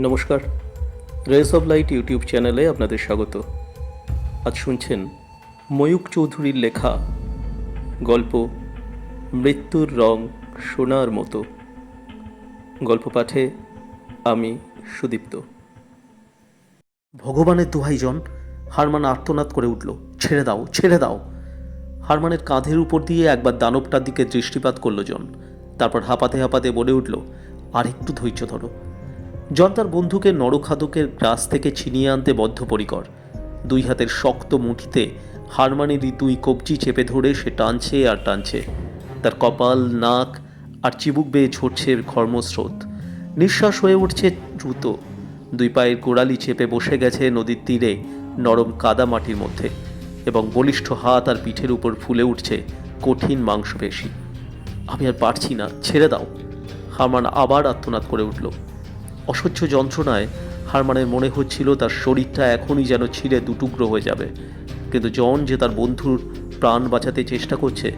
নমস্কার। Race of light YouTube চ্যানেলে আপনাদের স্বাগত। আজ শুনছেন ময়ূক চৌধুরীর লেখা গল্প, মৃত্যুর রং সোনার মতো। গল্প পাঠে আমি সুদীপ্ত। ভগবানের দোহাই জন হারমান আর্তনাদ করে উঠল, ছেড়ে দাও ছেড়ে দাও। হারমানের কাঁধের উপর দিয়ে একবার দানবটার দিকে দৃষ্টিপাত করল জন। তারপর হাঁপাতে হাঁপাতে বলে উঠল আর একটু ধৈর্য ধরো। জন তার বন্ধুকে নরখাদকের গ্রাস থেকে ছিনিয়ে আনতে বদ্ধপরিকর। দুই হাতের শক্ত মুঠিতে হারমানের দুই কবজি চেপে ধরে সে টানছে আর টানছে। তার কপাল, নাক আর চিবুক বেয়ে ঝরছে ঘর্মস্রোত। নিঃশ্বাস হয়ে উঠছে দ্রুত। দুই পায়ের গোড়ালি চেপে বসে গেছে নদীর তীরে নরম কাদা মাটির মধ্যে এবং বলিষ্ঠ হাত আর পিঠের উপর ফুলে উঠছে কঠিন মাংসপেশি। আমি আর পারছি না, ছেড়ে দাও। হারমান আবার আত্মনাদ করে উঠল। অসহ্য যন্ত্রণায় হারমানের মনে হচ্ছিল তার শরীরটা এখনই যেন ছিঁড়ে দুটুকরো হয়ে যাবে। কিন্তু জন যে তার বন্ধুর প্রাণ বাঁচাতে চেষ্টা করছে,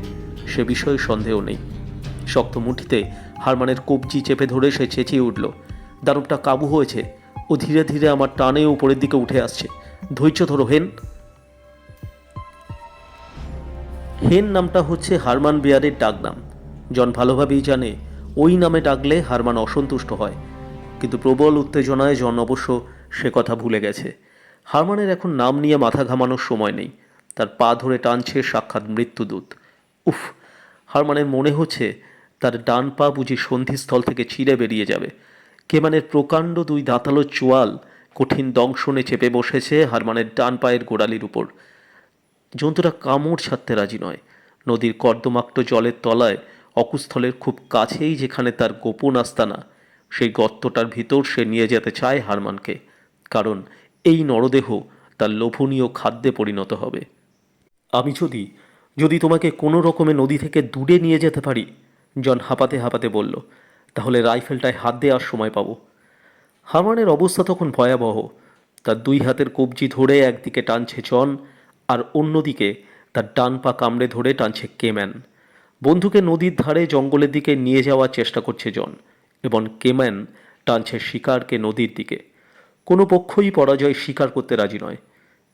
সে বিষয়ে সন্দেহ নেই। শক্ত মুঠিতে হারমানের কবজি চেপে ধরে সে চেঁচিয়ে উঠল দারুবটা কাবু হয়েছে। ও ধীরে ধীরে আমার টানে উপরের দিকে উঠে আসছে। ধৈর্য ধরো, হেন। হেন নামটা হচ্ছে হারমান বিয়ারের ডাকনাম। জন ভালোভাবেই জানে, ওই নামে ডাকলে হারমান অসন্তুষ্ট হয়। কিন্তু প্রবল উত্তেজনায় জন অবশ্য সে কথা ভুলে গেছে। হারমানের এখন নাম নিয়ে মাথা ঘামানোর সময় নেই। তার পা ধরে টানছে সাক্ষাৎ মৃত্যুদূত। উফ, হারমানের মনে হচ্ছে তার ডান পা বুঝি সন্ধিস্থল থেকে ছিঁড়ে বেরিয়ে যাবে। কেমানের প্রকাণ্ড দুই দাঁতালো চোয়াল কঠিন দংশনে চেপে বসেছে হারমানের ডান পায়ের গোড়ালির উপর। জন্তুটা কামড় ছাড়তে রাজি নয়। নদীর কর্দমাক্ত জলের তলায় অকুস্থলের খুব কাছেই যেখানে তার গোপন আস্তানা। সেই গর্তটার ভিতর সে নিয়ে যেতে চায় হারমানকে, কারণ এই নরদেহ তার লোভনীয় খাদ্যে পরিণত হবে। আমি যদি যদি তোমাকে কোনো রকমে নদী থেকে দূরে নিয়ে যেতে পারি, জন হাঁপাতে হাঁপাতে বলল, তাহলে রাইফেলটায় হাত দেওয়ার সময় পাবো। হারমানের অবস্থা তখন ভয়াবহ। তার দুই হাতের কবজি ধরে একদিকে টানছে জন, আর অন্যদিকে তার ডান পা কামড়ে ধরে টানছে কেম্যান। বন্ধুকে নদীর ধারে জঙ্গলের দিকে নিয়ে যাওয়ার চেষ্টা করছে জন। এবং কেম্যান টানছে শিকারকে নদীর দিকে। কোনো পক্ষই পরাজয় স্বীকার করতে রাজি নয়।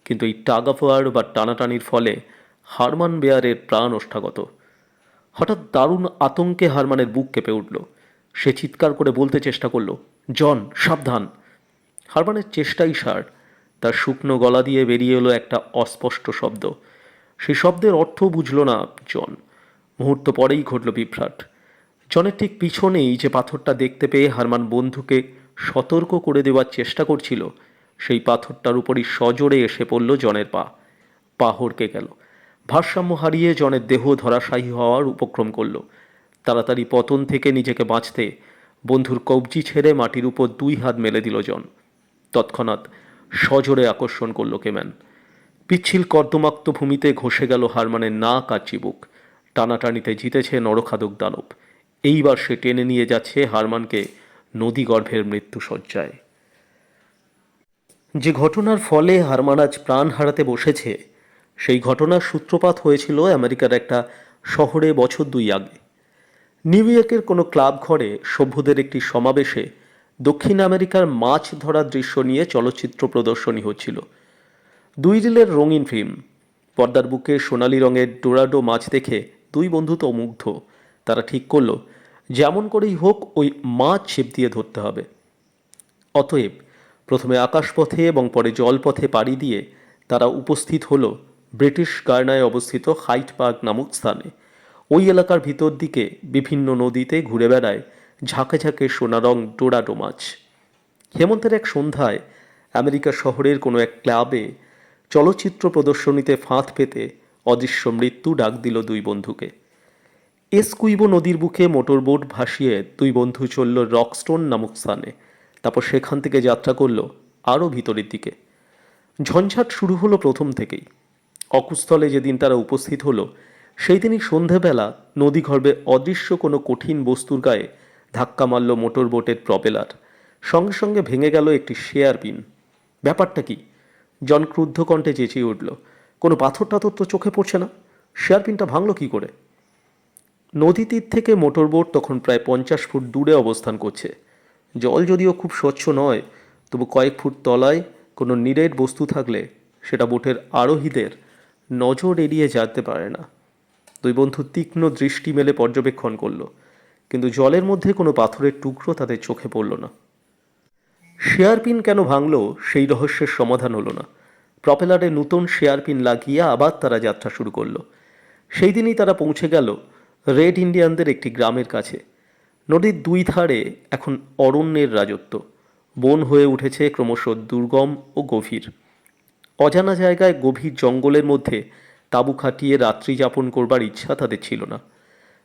কিন্তু এই টাগ অফ ওয়ার বা টানাটানির ফলে হারমান বেয়ারের প্রাণ ওষ্ঠাগত। হঠাৎ দারুণ আতঙ্কে হারমানের বুক কেঁপে উঠল। সে চিৎকার করে বলতে চেষ্টা করল, জন, সাবধান। হারমানের চেষ্টাই সার। তার শুকনো গলা দিয়ে বেরিয়ে এলো একটা অস্পষ্ট শব্দ। সেই শব্দের অর্থ বুঝল না জন। মুহূর্ত পরেই ঘটল বিভ্রাট। জনের ঠিক পিছনেই যে পাথরটা দেখতে পেয়ে হারমান বন্ধুকে সতর্ক করে দেওয়ার চেষ্টা করছিল, সেই পাথরটার উপরই সজোরে এসে পড়ল জনের পা। পা হড়কে গেল। ভারসাম্য হারিয়ে জনের দেহ ধরাশায়ী হওয়ার উপক্রম করল। তাড়াতাড়ি পতন থেকে নিজেকে বাঁচতে বন্ধুর কবজি ছেড়ে মাটির উপর দুই হাত মেলে দিল জন। তৎক্ষণাৎ সজোরে আকর্ষণ করল কেম্যান। পিচ্ছিল কর্দমাক্ত ভূমিতে ঘষে গেল হারমানের নাক আর চিবুক। টানাটানিতে জিতেছে নরখাদক দানব। এইবার সে টেনে নিয়ে যাচ্ছে হারমানকে নদী গর্ভের মৃত্যুসজ্জায়। যে ঘটনার ফলে হারমান আজ প্রাণ হারাতে বসেছে, সেই ঘটনার সূত্রপাত হয়েছিল আমেরিকার একটা শহরে বছর দুই আগে। নিউ ইয়র্কের কোনো ক্লাব ঘরে সভ্যদের একটি সমাবেশে দক্ষিণ আমেরিকার মাছ ধরার দৃশ্য নিয়ে চলচ্চিত্র প্রদর্শনী হচ্ছিল। দুই রিলের রঙিন ফিল্ম, পর্দার বুকে সোনালি রঙের ডোরাডো মাছ দেখে দুই বন্ধু তো মুগ্ধ, তারা ঠিক করল যেমন করেই হোক ওই মাছ ছিপ দিয়ে ধরতে হবে। অতএব প্রথমে আকাশপথে এবং পরে জলপথে পাড়ি দিয়ে তারা উপস্থিত হল ব্রিটিশ গার্নায় অবস্থিত হাইট পার্ক নামক স্থানে। ওই এলাকার ভিতর দিকে বিভিন্ন নদীতে ঘুরে বেড়ায় ঝাঁকে ঝাঁকে সোনারং ডোরাডো মাছ। হেমন্তের এক সন্ধ্যায় আমেরিকা শহরের কোনো এক ক্লাবে চলচ্চিত্র প্রদর্শনীতে ফাঁদ পেতে অদৃশ্য মৃত্যু ডাক দিল দুই বন্ধুকে। এসকুইবো নদীর বুকে মোটরবোট ভাসিয়ে দুই বন্ধু চলল রকস্টোন নামক স্থানে। তারপর সেখান থেকে যাত্রা করল আরও ভিতরের দিকে। ঝঞ্ঝাট শুরু হলো প্রথম থেকেই। অকুস্থলে যেদিন তারা উপস্থিত হলো সেই দিনই সন্ধেবেলা নদী গর্ভে অদৃশ্য কোনো কঠিন বস্তুর গায়ে ধাক্কা মারল মোটর বোটের প্রপেলার। সঙ্গে সঙ্গে ভেঙে গেল একটি শেয়ার পিন ব্যাপারটা কি? জন ক্রুদ্ধ কণ্ঠে চেঁচিয়ে উঠল, কোনো পাথর টাথর তো চোখে পড়ছে না? শেয়ার পিনটা ভাঙল কী করে? নদী তীর থেকে মোটরবোট তখন প্রায় পঞ্চাশ ফুট দূরে অবস্থান করছে। জল যদিও খুব স্বচ্ছ নয়, তবু কয়েক ফুট তলায় কোনো নিরেট বস্তু থাকলে সেটা বোটের আরোহীদের নজর এড়িয়ে যেতে পারে না। দুই বন্ধু তীক্ষ্ণ দৃষ্টি মেলে পর্যবেক্ষণ করল, কিন্তু জলের মধ্যে কোনো পাথরের টুকরো তাদের চোখে পড়ল না। শেয়ারপিন কেন ভাঙল সেই রহস্যের সমাধান হলো না। প্রপেলারে নতুন শেয়ারপিন লাগিয়ে আবার তারা যাত্রা শুরু করল। সেই দিনই তারা পৌঁছে গেল রেড ইন্ডিয়ানদের একটি গ্রামের কাছে। নদীর দুই ধারে এখন অরণ্যের রাজত্ব। বন হয়ে উঠেছে ক্রমশ দুর্গম ও গভীর। অজানা জায়গায় গভীর জঙ্গলের মধ্যে তাঁবু খাটিয়ে রাত্রি যাপন করবার ইচ্ছা তাদের ছিল না।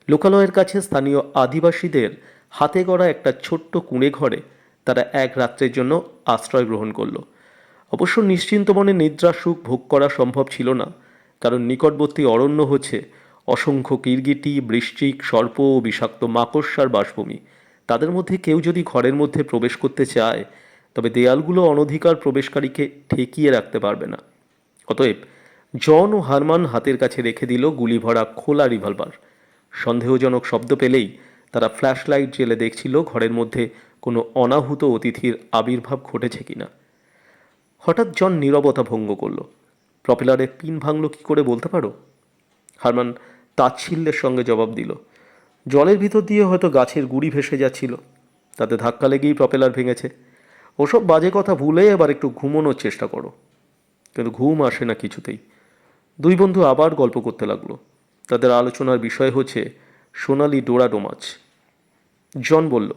লোকালয়ের কাছে স্থানীয় আদিবাসীদের হাতে গড়া একটা ছোট্ট কুঁড়ে ঘরে তারা এক রাত্রের জন্য আশ্রয় গ্রহণ করল। অবশ্য নিশ্চিন্ত মনে নিদ্রা, সুখ ভোগ করা সম্ভব ছিল না, কারণ নিকটবর্তী অরণ্য হচ্ছে অসংখ্য কিরগিটি, বৃশ্চিক, সর্প ও বিষাক্ত মাকড়সার বাসভূমি। তাদের মধ্যে কেউ যদি ঘরের মধ্যে প্রবেশ করতে চায়, তবে দেয়ালগুলো অনধিকার প্রবেশকারীকে ঠেকিয়ে রাখতে পারবে না। অতএব জন ও হারমান হাতের কাছে রেখে দিল গুলি ভরা খোলা রিভলভার। সন্দেহজনক শব্দ পেলেই তারা ফ্ল্যাশ লাইট জেলে দেখছিল ঘরের মধ্যে কোনো অনাহুত অতিথির আবির্ভাব ঘটেছে কিনা। হঠাৎ জন নীরবতা ভঙ্গ করল। প্রপেলারে পিন ভাঙলো কি করে বলতে পারো? হারমান তাচ্ছিল্যের সঙ্গে জবাব দিল। জলের ভিতর দিয়ে হয়তো গাছের গুড়ি ভেসে যাচ্ছিল। তাতে ধাক্কা লেগেই প্রপেলার ভেঙেছে। ওসব বাজে কথা ভুলে এবার একটু ঘুমোনোর চেষ্টা করো। কিন্তু ঘুম আসে না কিছুতেই। দুই বন্ধু আবার গল্প করতে লাগল। তাদের আলোচনার বিষয় হচ্ছে সোনালি মাছ জন বলল,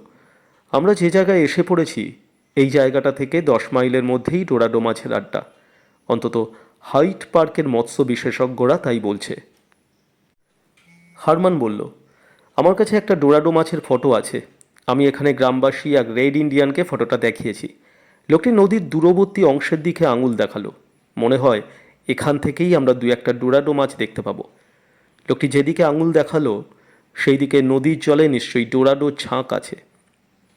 আমরা যে জায়গায় এসে পড়েছি, এই জায়গাটা থেকে দশ মাইলের মধ্যেই ডোরাডো মাছের আড্ডা। অন্তত হাইট পার্কের মৎস্য বিশেষজ্ঞরা তাই বলছে। হারমান বলল, আমার কাছে একটা ডোরাডো মাছের ফটো আছে। আমি এখানে গ্রামবাসী এক রেড ইন্ডিয়ানকে ফটোটা দেখিয়েছি। লোকটি নদীর দূরবর্তী অংশের দিকে আঙুল দেখাল। মনে হয় এখান থেকেই আমরা দু একটা ডোরাডো মাছ দেখতে পাবো। লোকটি যেদিকে আঙুল দেখাল সেই দিকে নদীর জলে নিশ্চয়ই ডোরাডো ছাঁক আছে।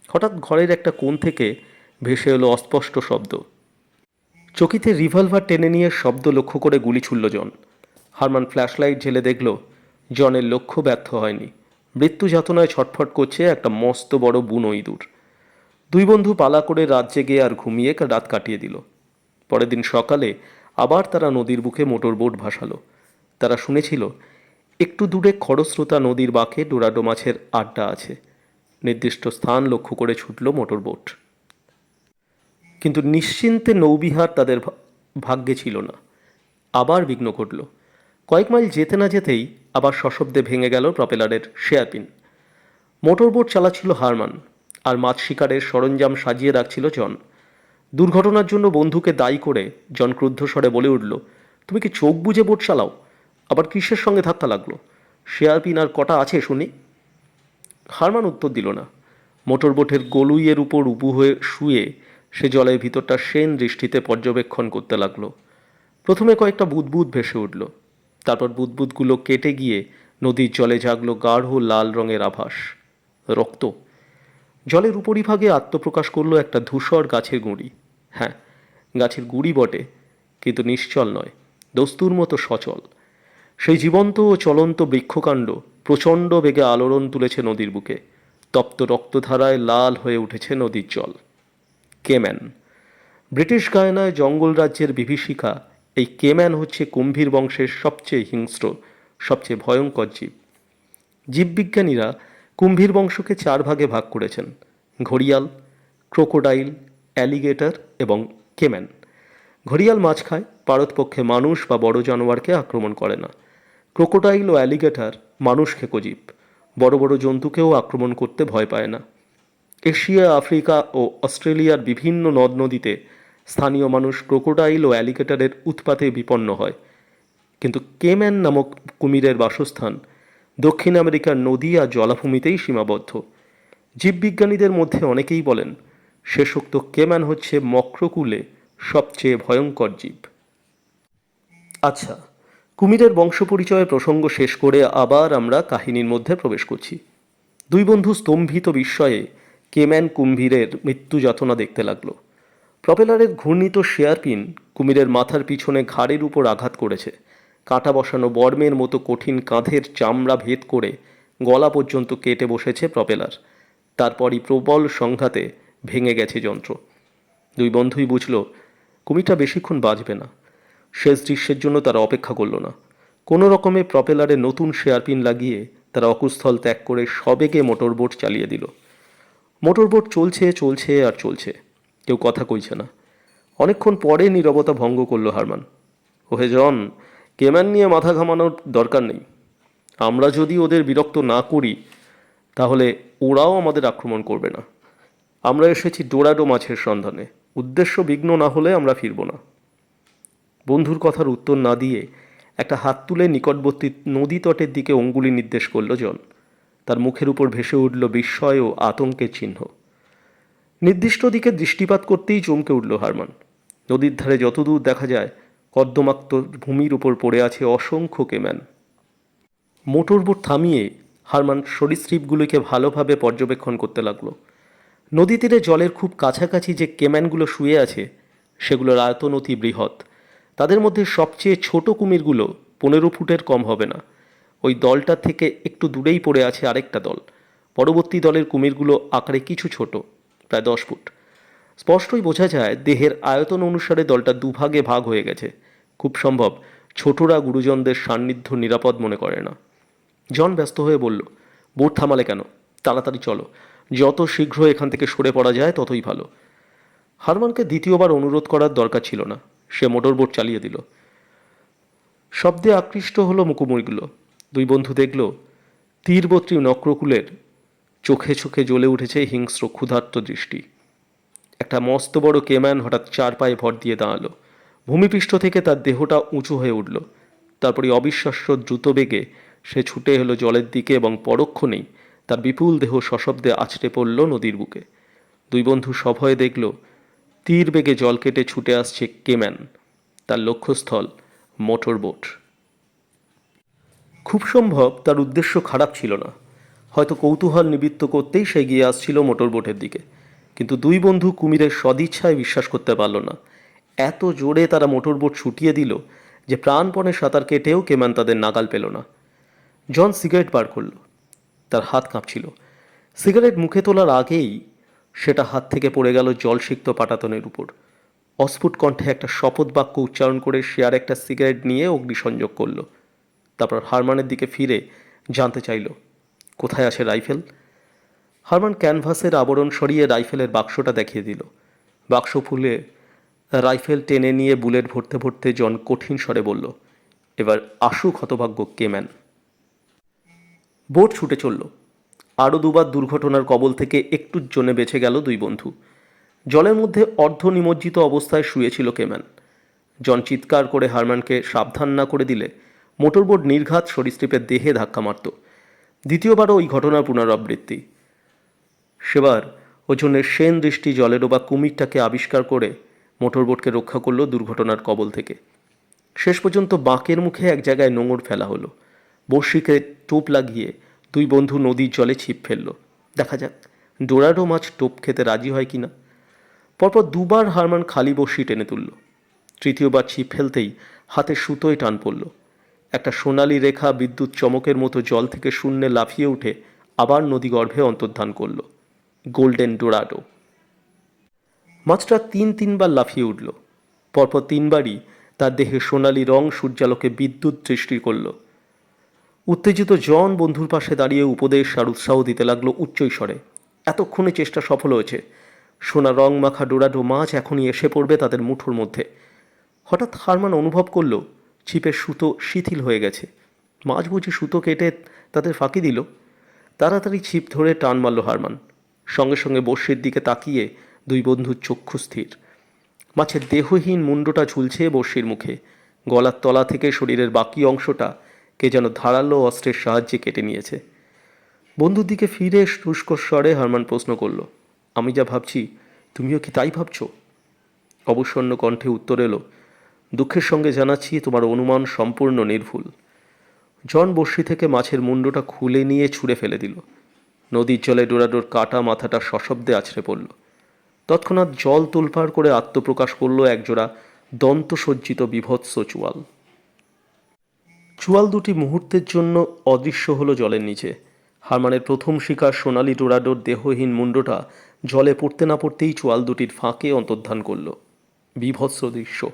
হঠাৎ ঘরের একটা কোণ থেকে ভেসে এলো অস্পষ্ট শব্দ। চকিতে রিভলভার টেনে নিয়ে শব্দ লক্ষ্য করে গুলি ছুড়ল জন। হারমান ফ্ল্যাশলাইট ঝেলে দেখল জনের লক্ষ্য ব্যর্থ হয়নি। মৃত্যু যাতনায় ছটফট করছে একটা মস্ত বড় বুনো ইঁদুর। দুই বন্ধু পালা করে রাত জেগে আর ঘুমিয়ে রাত কাটিয়ে দিল। পরের দিন সকালে আবার তারা নদীর বুকে মোটর বোট ভাসালো। তারা শুনেছিল, একটু দূরে খরস্রোতা নদীর বাঁকে ডোরাডো মাছের আড্ডা আছে। নির্দিষ্ট স্থান লক্ষ্য করে ছুটল মোটর বোট। কিন্তু নিশ্চিন্তে নৌবিহার তাদের ভাগ্যে ছিল না। আবার বিঘ্ন ঘটল। কয়েক মাইল যেতে না যেতেই আবার সশব্দে ভেঙে গেল প্রপেলারের শেয়ারপিন মোটরবোট চালাচ্ছিল হারমান আর মাছ শিকারের সরঞ্জাম সাজিয়ে রাখছিল জন। দুর্ঘটনার জন্য বন্ধুকে দায়ী করে জন ক্রুদ্ধ স্বরে বলে উঠল, তুমি কি চোখ বুজে বোট চালাও? আবার কিসের সঙ্গে ধাক্কা লাগল? শেয়ারপিন আর কটা আছে শুনি? হারমান উত্তর দিল না। মোটরবোটের গলুইয়ের উপর উবু হয়ে শুয়ে সে জলের ভিতরটা সেন দৃষ্টিতে পর্যবেক্ষণ করতে লাগল। প্রথমে কয়েকটা বুদবুদ ভেসে উঠল। তারপর বুদবুদগুলো কেটে গিয়ে নদীর জলে জাগলো গাঢ় লাল রঙের আভাস। রক্ত। জলের উপরিভাগে আত্মপ্রকাশ করল একটা ধূসর গাছের গুঁড়ি। হ্যাঁ গাছের গুঁড়ি বটে, কিন্তু নিশ্চল নয়, দস্তুর মতো সচল। সেই জীবন্ত ও চলন্ত বৃক্ষকাণ্ড প্রচণ্ড বেগে আলোড়ন তুলেছে নদীর বুকে। তপ্ত রক্তধারায় লাল হয়ে উঠেছে নদীর জল। কেম্যান। ব্রিটিশ গায়নায় জঙ্গল রাজ্যের বিভীষিকা এই কেম্যান হচ্ছে কুম্ভীর বংশের সবচেয়ে হিংস্র, সবচেয়ে ভয়ঙ্কর জীব। জীববিজ্ঞানীরা কুম্ভীর বংশকে চার ভাগে ভাগ করেছেন, ঘড়িয়াল, ক্রোকোডাইল, অ্যালিগেটর এবং কেম্যান। ঘড়িয়াল মাছ খায় পারতপক্ষে মানুষ বা বড় জানোয়ারকে আক্রমণ করে না। ক্রোকোডাইল ও অ্যালিগেটর মানুষ খেকো জীব, বড় বড় জন্তুকেও আক্রমণ করতে ভয় পায় না। এশিয়া, আফ্রিকা ও অস্ট্রেলিয়ার বিভিন্ন নদ নদীতে স্থানীয় মানুষ ক্রোকোডাইল ও অ্যালিগেটরের উৎপাতে বিপন্ন হয়। কিন্তু কেম্যান নামক কুমিরের বাসস্থান দক্ষিণ আমেরিকার নদী আর জলাভূমিতেই সীমাবদ্ধ। জীববিজ্ঞানীদের মধ্যে অনেকেই বলেন, শেষোক্ত কেম্যান হচ্ছে মক্রকুলে সবচেয়ে ভয়ঙ্কর জীব। আচ্ছা কুমিরের বংশ পরিচয়ের প্রসঙ্গ শেষ করে আবার আমরা কাহিনীর মধ্যে প্রবেশ করছি। দুই বন্ধু স্তম্ভিত বিস্ময়ে কেম্যান কুম্ভীরের মৃত্যু যাতনা দেখতে লাগল। প্রপেলারের ঘূর্ণিত শেয়ারপিন কুমিরের মাথার পিছনে ঘাড়ের উপর আঘাত করেছে। কাঁটা বসানো বর্মের মতো কঠিন কাঁধের চামড়া ভেদ করে গলা পর্যন্ত কেটে বসেছে প্রপেলার। তারপরই প্রবল সংঘাতে ভেঙে গেছে যন্ত্র। দুই বন্ধুই বুঝল, কুমিরটা বেশিক্ষণ বাঁচবে না। শেষ দৃশ্যের জন্য তারা অপেক্ষা করল না। কোনো রকমে প্রপেলারে নতুন শেয়ারপিন লাগিয়ে তারা অকুস্থল ত্যাগ করে সবেগে মোটরবোট চালিয়ে দিল। মোটরবোট চলছে চলছে আর চলছে। কেউ কথা কইছে না। অনেকক্ষণ পরে নীরবতা ভঙ্গ করল হারমান। ওহে জন, কেম্যান নিয়ে মাথা ঘামানোর দরকার নেই। আমরা যদি ওদের বিরক্ত না করি, তাহলে ওরাও আমাদের আক্রমণ করবে না। আমরা এসেছি ডোরাডো মাছের সন্ধানে। উদ্দেশ্য বিঘ্ন না হলে আমরা ফিরব না। বন্ধুর কথার উত্তর না দিয়ে একটা হাত তুলে নিকটবর্তী নদী তটের দিকে অঙ্গুলি নির্দেশ করল জন। তার মুখের উপর ভেসে উঠল বিস্ময় ও আতঙ্কের চিহ্ন। নির্দিষ্ট দিকে দৃষ্টিপাত করতেই চমকে উঠল হারমান। নদীর ধারে যতদূর দেখা যায় কদ্দমাক্ত ভূমির উপর পড়ে আছে অসংখ্য কেম্যান। মোটরবোট থামিয়ে হারমান সরীসৃপগুলিকে ভালোভাবে পর্যবেক্ষণ করতে লাগল। নদী তীরে জলের খুব কাছাকাছি যে কেম্যানগুলো শুয়ে আছে, সেগুলোর আয়তন অতি বৃহৎ। তাদের মধ্যে সবচেয়ে ছোট কুমিরগুলো পনেরো ফুটের কম হবে না। ওই দলটা থেকে একটু দূরেই পড়ে আছে আরেকটা দল। পরবর্তী দলের কুমিরগুলো আকারে কিছু ছোট। প্রায় দশ ফুট। স্পষ্টই বোঝা যায় দেহের আয়তন অনুসারে দলটা দুভাগে ভাগ হয়ে গেছে। খুব সম্ভব, ছোটরা গুরুজনদের সান্নিধ্য নিরাপদ মনে করে না। জন ব্যস্ত হয়ে বলল, বোট থামালে কেন? তাড়াতাড়ি চলো। যত শীঘ্র এখান থেকে সরে পড়া যায়, ততই ভালো। হারমানকে দ্বিতীয়বার অনুরোধ করার দরকার ছিল না। সে মোটর মোটরবোট চালিয়ে দিল। শব্দে আকৃষ্ট হলো মুকুমুড়িগুলো দুই বন্ধু দেখল, তীরবর্তী নক্রকুলের চোখে চোখে জ্বলে উঠেছে হিংস্র ক্ষুধার্ত দৃষ্টি। একটা মস্ত বড় কেম্যান হঠাৎ চার পায়ে ভর দিয়ে দাঁড়াল। ভূমিপৃষ্ঠ থেকে তার দেহটা উঁচু হয়ে উঠল। তারপরে অবিশ্বাস্য দ্রুত বেগে সে ছুটে এলো জলের দিকে এবং পরক্ষণেই তার বিপুল দেহ সশব্দে আছড়ে পড়ল নদীর বুকে। দুই বন্ধু সভয়ে দেখল, তীর বেগে জল কেটে ছুটে আসছে কেম্যান। তার লক্ষ্যস্থল মোটর বোট। খুব সম্ভব তার উদ্দেশ্য খারাপ ছিল না। হয়তো কৌতূহল নিবৃত্ত করতেই সে গিয়ে আসছিল মোটরবোটের দিকে। কিন্তু দুই বন্ধু কুমিরের সদিচ্ছায় বিশ্বাস করতে পারল না। এত জোরে তারা মোটরবোট ছুটিয়ে দিল যে প্রাণপণে সাঁতার কেটেও কেমান তাদের নাগাল পেল না। জন সিগারেট বার করল। তার হাত কাঁপছিল। সিগারেট মুখে তোলার আগেই সেটা হাত থেকে পড়ে গেল জলসিক্ত পাটাতনের উপর। অস্ফুট কণ্ঠে একটা শপথ বাক্য উচ্চারণ করে সে আর একটা সিগারেট নিয়ে অগ্নিসংযোগ করল। তারপর হারমানের দিকে ফিরে জানতে চাইল কোথায় আছে রাইফেল? হারমান ক্যানভাসের আবরণ সরিয়ে রাইফেলের বাক্সটা দেখিয়ে দিল। বাক্স ফুলে রাইফেল টেনে নিয়ে বুলেট ভরতে ভরতে জন কঠিন স্বরে বলল, এবার আসুক হতভাগ্য কেম্যান বোট ছুটে চলল। আরও দুবার দুর্ঘটনার কবল থেকে একটুর জন্য বেঁচে গেল দুই বন্ধু। জলের মধ্যে অর্ধ নিমজ্জিত অবস্থায় শুয়েছিল কেম্যান জন চিৎকার করে হারমানকে সাবধান না করে দিলে, মোটরবোট নির্ঘাত সরীসৃপের দেহে ধাক্কা মারত। দ্বিতীয়বারও ওই ঘটনার পুনরাবৃত্তি। সেবার ওজনের সেন দৃষ্টি জলের বা কুমিরটাকে আবিষ্কার করে মোটরবোটকে রক্ষা করল দুর্ঘটনার কবল থেকে। শেষ পর্যন্ত বাঁকের মুখে এক জায়গায় নোঙর ফেলা হলো। বর্ষিকে টোপ লাগিয়ে দুই বন্ধু নদীর জলে ছিপ ফেলল। দেখা যাক, ডোরাডো মাছ টোপ খেতে রাজি হয় কিনা। পরপর দুবার হারমান খালি বর্ষি টেনে তুলল। তৃতীয়বার ছিপ ফেলতেই হাতে সুতোয় টান পড়ল। একটা সোনালি রেখা বিদ্যুৎ চমকের মতো জল থেকে শূন্যে লাফিয়ে উঠে আবার নদী গর্ভে অন্তর্ধান করল। Golden dorado. মাছটা তিন তিনবার লাফিয়ে উঠল। পরপর তিনবারই তার দেহে সোনালি রং সূর্যালোকে বিদ্যুৎ সৃষ্টি করল। উত্তেজিত জন বন্ধুর পাশে দাঁড়িয়ে উপদেশ আর উৎসাহ দিতে লাগল উচ্চৈস্বরে এতক্ষণে চেষ্টা সফল হয়েছে। সোনা রং মাখা ডোরাডো মাছ এখনই এসে পড়বে তাদের মুঠোর মধ্যে। হঠাৎ হারমান অনুভব করল ছিপের সুতো শিথিল হয়ে গেছে। মাছ বুঝি সুতো কেটে তাদের ফাঁকি দিল। তাড়াতাড়ি ছিপ ধরে টান মারল হারমান। সঙ্গে সঙ্গে বর্ষির দিকে তাকিয়ে দুই বন্ধুর চক্ষু স্থির। মাছের দেহহীন মুন্ডটা ঝুলছে বর্ষির মুখে। গলার তলা থেকে শরীরের বাকি অংশটা কে যেন ধারালো অস্ত্রের সাহায্যে কেটে নিয়েছে। বন্ধুর দিকে ফিরে শুষ্ক স্বরে হারমান প্রশ্ন করল, আমি যা ভাবছি, তুমিও কি তাই ভাবছ? অবসন্ন কণ্ঠে উত্তর এলো দুঃখের সঙ্গে জানাচ্ছি, তোমার অনুমান সম্পূর্ণ নির্ভুল। জন বর্ষি থেকে মাছের মুন্ডটা খুলে নিয়ে ছুঁড়ে ফেলে দিল। নদীর জলে ডোরাডোর কাটা মাথাটা সশব্দে আছড়ে পড়ল। তৎক্ষণাৎ জল তোলপাড় করে আত্মপ্রকাশ করল একজোড়া দন্তসজ্জিত বিভৎস চুয়াল। চুয়াল দুটি মুহূর্তের জন্য অদৃশ্য হলো জলের নিচে। হারমানের প্রথম শিকার সোনালি ডোরাডোর দেহহীন মুন্ডটা জলে পড়তে না পড়তেই চোয়াল দুটির ফাঁকে অন্তর্ধান করল। বিভৎস দৃশ্য।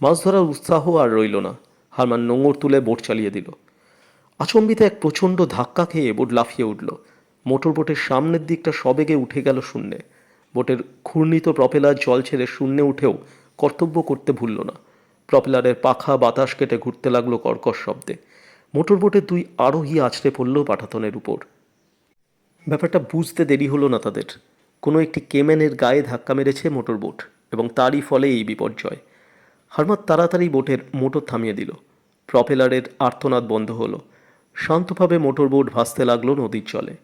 মাছ ধরার উৎসাহ আর রইল না। হারমান নোঙর তুলে বোট চালিয়ে দিল। আচম্বিতে এক প্রচণ্ড ধাক্কা খেয়ে বোট লাফিয়ে উঠল। মোটর বোটের সামনের দিকটা সবেগে উঠে গেল শূন্যে। বোটের ঘূর্ণিত প্রপেলার জল ছেড়ে শূন্যে উঠেও কর্তব্য করতে ভুলল না। প্রপেলারের পাখা বাতাস কেটে ঘুরতে লাগল কর্কশ শব্দে। মোটর বোটের দুই আরোহী আছড়ে পড়ল পাঠাতনের উপর। ব্যাপারটা বুঝতে দেরি হলো না তাদের। কোনো একটি কেমেনের গায়ে ধাক্কা মেরেছে মোটর বোট, এবং তারই ফলে এই বিপর্যয়। হারমাত তাড়াতাড়ি বোটের মোটর থামিয়ে দিল। প্রপেলারের আর্তনাদ বন্ধ হলো। শান্তভাবে মোটর বোট ভাসতে লাগল নদীর জলে।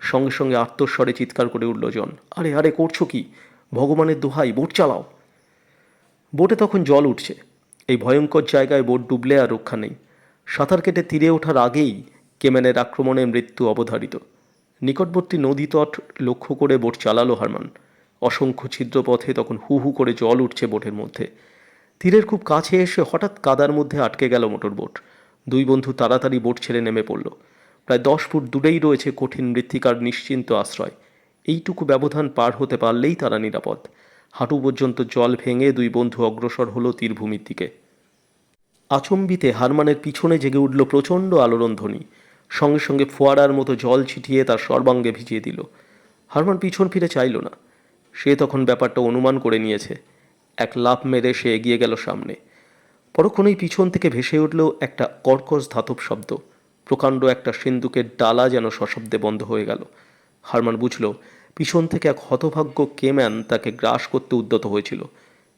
সঙ্গে সঙ্গে আত্মস্বরে চিৎকার করে উঠল জন, আরে আরে, করছ কি? ভগবানের দোহাই, বোট চালাও! বোটে তখন জল উঠছে। এই ভয়ঙ্কর জায়গায় বোট ডুবলে আর রক্ষা নেই। সাঁতার কেটে তীরে ওঠার আগেই কেমেনের আক্রমণে মৃত্যু অবধারিত। নিকটবর্তী নদী তট লক্ষ্য করে বোট চালালো হারমান। অসংখ্য ছিদ্রপথে তখন হু হু করে জল উঠছে বোটের মধ্যে। তীরের খুব কাছে এসে হঠাৎ কাদার মধ্যে আটকে গেল মোটর বোট। দুই বন্ধু তাড়াতাড়ি বোট ছেড়ে নেমে পড়ল। প্রায় দশ ফুট দূরেই রয়েছে কঠিন মৃত্তিকার নিশ্চিন্ত আশ্রয়। এইটুকু ব্যবধান পার হতে পারলেই তারা নিরাপদ। হাঁটু পর্যন্ত জল ভেঙে দুই বন্ধু অগ্রসর হলো তীরভূমির দিকে আচম্বিতে হারমানের পিছনে জেগে উঠল প্রচণ্ড আলোড়ন ধ্বনি। সঙ্গে সঙ্গে ফোয়ারার মতো জল ছিটিয়ে তার সর্বাঙ্গে ভিজিয়ে দিল। হারমান পিছন ফিরে চাইল না। সে তখন ব্যাপারটা অনুমান করে নিয়েছে। এক লাফ মেরে সে এগিয়ে গেল সামনে। পরক্ষণেই পিছন থেকে ভেসে উঠল একটা কর্কশ ধাতব শব্দ। প্রকাণ্ড একটা সিন্দুকের ডালা যেন সশব্দে বন্ধ হয়ে গেল। হারমান বুঝল, পিছন থেকে এক হতভাগ্য কেম্যান তাকে গ্রাস করতে উদ্যত হয়েছিল।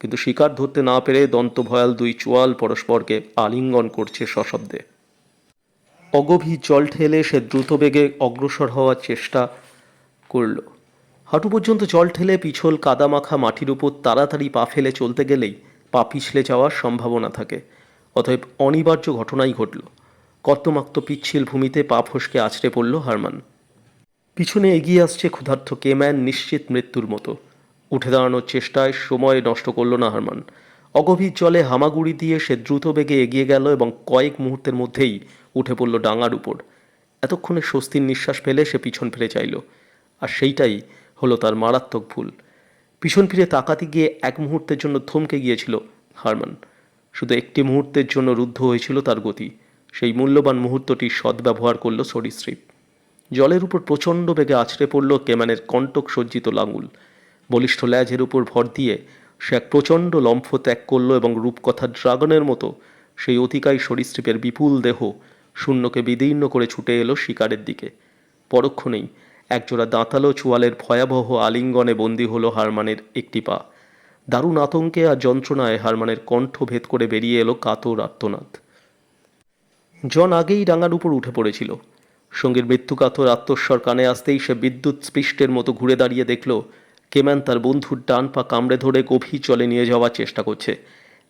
কিন্তু শিকার ধরতে না পেরে দন্তভয়াল দুই চোয়াল পরস্পরকে আলিঙ্গন করছে সশব্দে। অগভীর জল ঠেলে সে দ্রুত বেগে অগ্রসর হওয়ার চেষ্টা করল। হাঁটু পর্যন্ত জল ঠেলে পিছল কাদামাখা মাটির উপর তাড়াতাড়ি পা ফেলে চলতে গেলেই পা পিছলে যাওয়ার সম্ভাবনা থাকে। অতএব অনিবার্য ঘটনাই ঘটল। কর্তমাক্ত পিচ্ছিল ভূমিতে পা ফসকে আছড়ে পড়ল হারমান। পিছনে এগিয়ে আসছে ক্ষুধার্থ কেম্যান নিশ্চিত মৃত্যুর মতো। উঠে দাঁড়ানোর চেষ্টায় সময় নষ্ট করল না হারমান। অগভীর জলে হামাগুড়ি দিয়ে সে দ্রুত বেগে এগিয়ে গেল এবং কয়েক মুহূর্তের মধ্যেই উঠে পড়ল ডাঙার উপর। এতক্ষণে স্বস্তির নিঃশ্বাস ফেলে সে পিছন ফিরে চাইল। আর সেইটাই হলো তার মারাত্মক ভুল। পিছন ফিরে তাকাতে গিয়ে এক মুহূর্তের জন্য থমকে গিয়েছিল হারমান। শুধু একটি মুহূর্তের জন্য রুদ্ধ হয়েছিল তার গতি। সেই মূল্যবান মুহূর্তটি সদ্ব্যবহার করল সরীসৃপ। জলের উপর প্রচণ্ড বেগে আছড়ে পড়ল কেমানের কণ্টক সজ্জিত লাঙুল। বলিষ্ঠ ল্যাজের উপর ভর দিয়ে সে এক প্রচণ্ড লম্ফ ত্যাগ করল এবং রূপকথা ড্রাগনের মতো সেই অতিকায় সরীসৃপের বিপুল দেহ শূন্যকে বিদীর্ণ করে ছুটে এলো শিকারের দিকে। পরক্ষণেই একজোড়া দাঁতালো চোয়ালের ভয়াবহ আলিঙ্গনে বন্দী হলো হারমানের একটি পা। দারুণ আতঙ্কে আর যন্ত্রণায় হারমানের কণ্ঠ ভেদ করে বেরিয়ে এলো কাতর আত্মনাদ। জন আগেই ডাঙার উপর উঠে পড়েছিল। সঙ্গীর মৃত্যুকাতর আত্মস্বর কানে আসতেই সে বিদ্যুৎ স্পৃষ্টের মতো ঘুরে দাঁড়িয়ে দেখল, কেম্যান তার বন্ধুর ডান পা কামড়ে ধরে গভীর চলে নিয়ে যাওয়ার চেষ্টা করছে।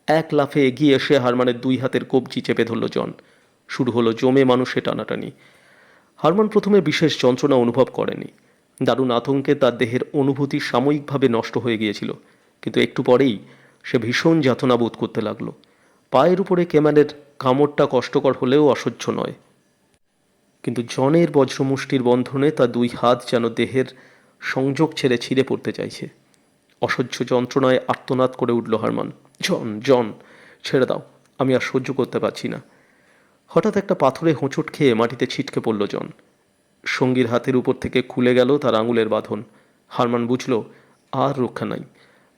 এক লাফে এগিয়ে এসে হারমানের দুই হাতের কবজি চেপে ধরল জন। শুরু হলো জমে মানুষে টানাটানি। হারমান প্রথমে বিশেষ যন্ত্রণা অনুভব করেনি। দারুণ আতঙ্কে তার দেহের অনুভূতি সাময়িকভাবে নষ্ট হয়ে গিয়েছিল, কিন্তু একটু পরেই সে ভীষণ যাতনা বোধ করতে লাগল। পায়ের উপরে কেম্যানের কামড়টা কষ্টকর হলেও অসহ্য নয়। কিন্তু জনের বজ্রমুষ্টির বন্ধনে তার দুই হাত যেন দেহের সংযোগ ছেড়ে ছিঁড়ে পড়তে চাইছে। অসহ্য যন্ত্রণায় আর্তনাদ করে উঠল হারমান। জন জন, ছেড়ে দাও, আমি আর সহ্য করতে পারছি না। হঠাৎ একটা পাথরে হোঁচট খেয়ে মাটিতে ছিটকে পড়ল জন। সঙ্গীর হাতের উপর থেকে খুলে গেল তার আঙুলের বাঁধন। হারমান বুঝল, আর রক্ষা নাই।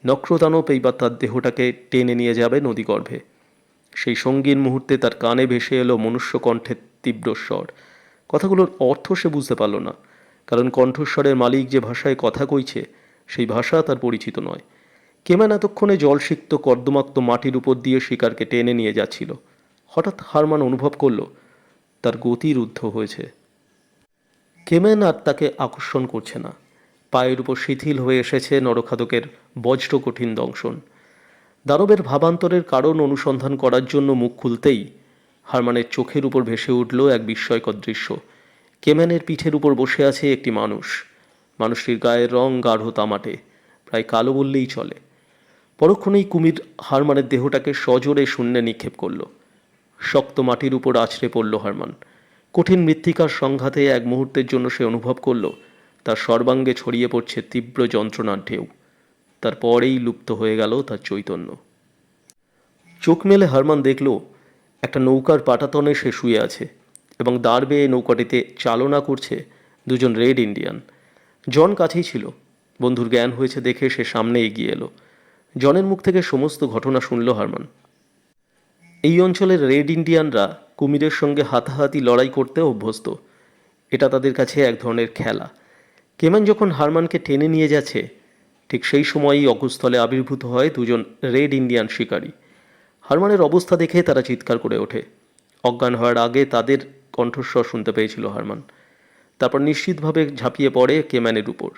নক্রদানব এইবার তার দেহটাকে টেনে নিয়ে যাবে নদীগর্ভে। সেই সঙ্গীর মুহূর্তে তার কানে ভেসে এলো মনুষ্য কণ্ঠের তীব্র স্বর। কথাগুলোর অর্থ সে বুঝতে পারল না, কারণ কণ্ঠস্বরের মালিক যে ভাষায় কথা কইছে, সেই ভাষা তার পরিচিত নয়। কেমান এতক্ষণে জলসিক্ত কর্দমাক্ত মাটির উপর দিয়ে শিকারকে টেনে নিয়ে যাচ্ছিল। হঠাৎ হারমান অনুভব করল, তার গতি রুদ্ধ হয়েছে। কেমেন আর তাকে আকর্ষণ করছে না। পায়ের উপর শিথিল হয়ে এসেছে নরখাদকের বজ্র কঠিন দংশন। দানবের ভাবান্তরের কারণ অনুসন্ধান করার জন্য মুখ খুলতেই হারমানের চোখের উপর ভেসে উঠল এক বিস্ময়কর দৃশ্য। কেমেনের পিঠের উপর বসে আছে একটি মানুষ। মানুষটির গায়ের রং গাঢ় তামাটে প্রায় কালো বললেই চলে। পরক্ষণেই কুমির হারমানের দেহটাকে সজোরে শূন্যে নিক্ষেপ করল। শক্ত মাটির উপর আছড়ে পড়ল হারমান। কঠিন মৃত্তিকার সংঘাতে এক মুহূর্তের জন্য সে অনুভব করল, তার সর্বাঙ্গে ছড়িয়ে পড়ছে তীব্র যন্ত্রণার ঢেউ। তারপরেই লুপ্ত হয়ে গেল তার চৈতন্য। চোখ মেলে হারমান দেখল, একটা নৌকার পাটাতনে সে শুয়ে আছে এবং দাঁড় বেয়ে নৌকাটিতে চালনা করছে দুজন রেড ইন্ডিয়ান। জন কাছেই ছিল। বন্ধুর জ্ঞান হয়েছে দেখে সে সামনে এগিয়ে এলো। জনের মুখ থেকে সমস্ত ঘটনা শুনল হারমান। এই অঞ্চলের রেড ইন্ডিয়ানরা কুমিরের সঙ্গে হাতাহাতি লড়াই করতে অভ্যস্ত। এটা তাদের কাছে এক ধরনের খেলা। কেমান যখন হারমানকে টেনে নিয়ে যাচ্ছে, ঠিক সেই সময়ই অকুস্থলে আবির্ভূত হয় দুজন রেড ইন্ডিয়ান শিকারী। হারমানের অবস্থা দেখে তারা চিৎকার করে ওঠে। অজ্ঞান হওয়ার আগে তাদের কণ্ঠস্বর শুনতে পেয়েছিল হারমান। তারপর নিশ্চিতভাবে ঝাঁপিয়ে পড়ে কেম্যানের উপর।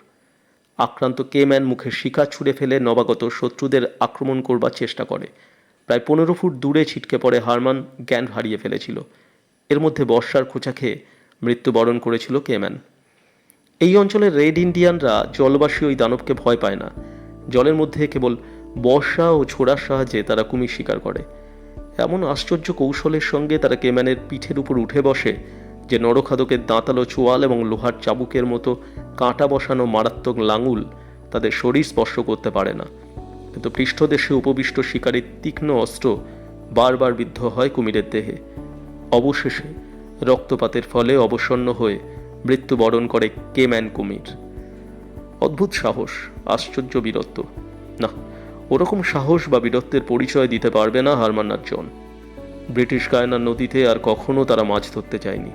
আক্রান্ত কেম্যান মুখে শিকার ছুঁড়ে ফেলে নবাগত শত্রুদের আক্রমণ করবার চেষ্টা করে। প্রায় পনেরো ফুট দূরে ছিটকে পড়ে হারমান জ্ঞান হারিয়ে ফেলেছিল। এর মধ্যে বর্ষার খোঁচা খেয়ে মৃত্যুবরণ করেছিল কেম্যান। এই অঞ্চলের রেড ইন্ডিয়ানরা জলবাসী ওই দানবকে ভয় পায় না। জলের মধ্যে কেবল বর্ষা ও ছোড়ার সাহায্যে তারা কুমির শিকার করে। এমন আশ্চর্য কৌশলের সঙ্গে তারা কেম্যানের পিঠের উপর উঠে বসে, যে নরখাদকের দাঁতালো চোয়াল এবং লোহার চাবুকের মতো কাঁটা বসানো মারাত্মক লাঙুল তাদের শরীর স্পর্শ করতে পারে না। কিন্তু পৃষ্ঠদেশে উপবিষ্ট শিকারীর তীক্ষ্ণ অস্ত্র বারবার বিদ্ধ হয় কুমিরের দেহে। অবশেষে রক্তপাতের ফলে অবসন্ন হয়ে মৃত্যুবরণ করে কেম্যান কুমির। অদ্ভুত সাহস, আশ্চর্য বীরত্ব। না, ওরকম সাহস বা বীরত্বের পরিচয় দিতে পারবে না হারমান্নার জন ব্রিটিশ গায়নার নদীতে আর কখনো তারা মাছ ধরতে চায়নি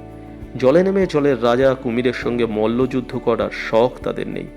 জলে নেমে জলের রাজা কুমিরের সঙ্গে মল্লযুদ্ধ করার শখ তাদের নেই।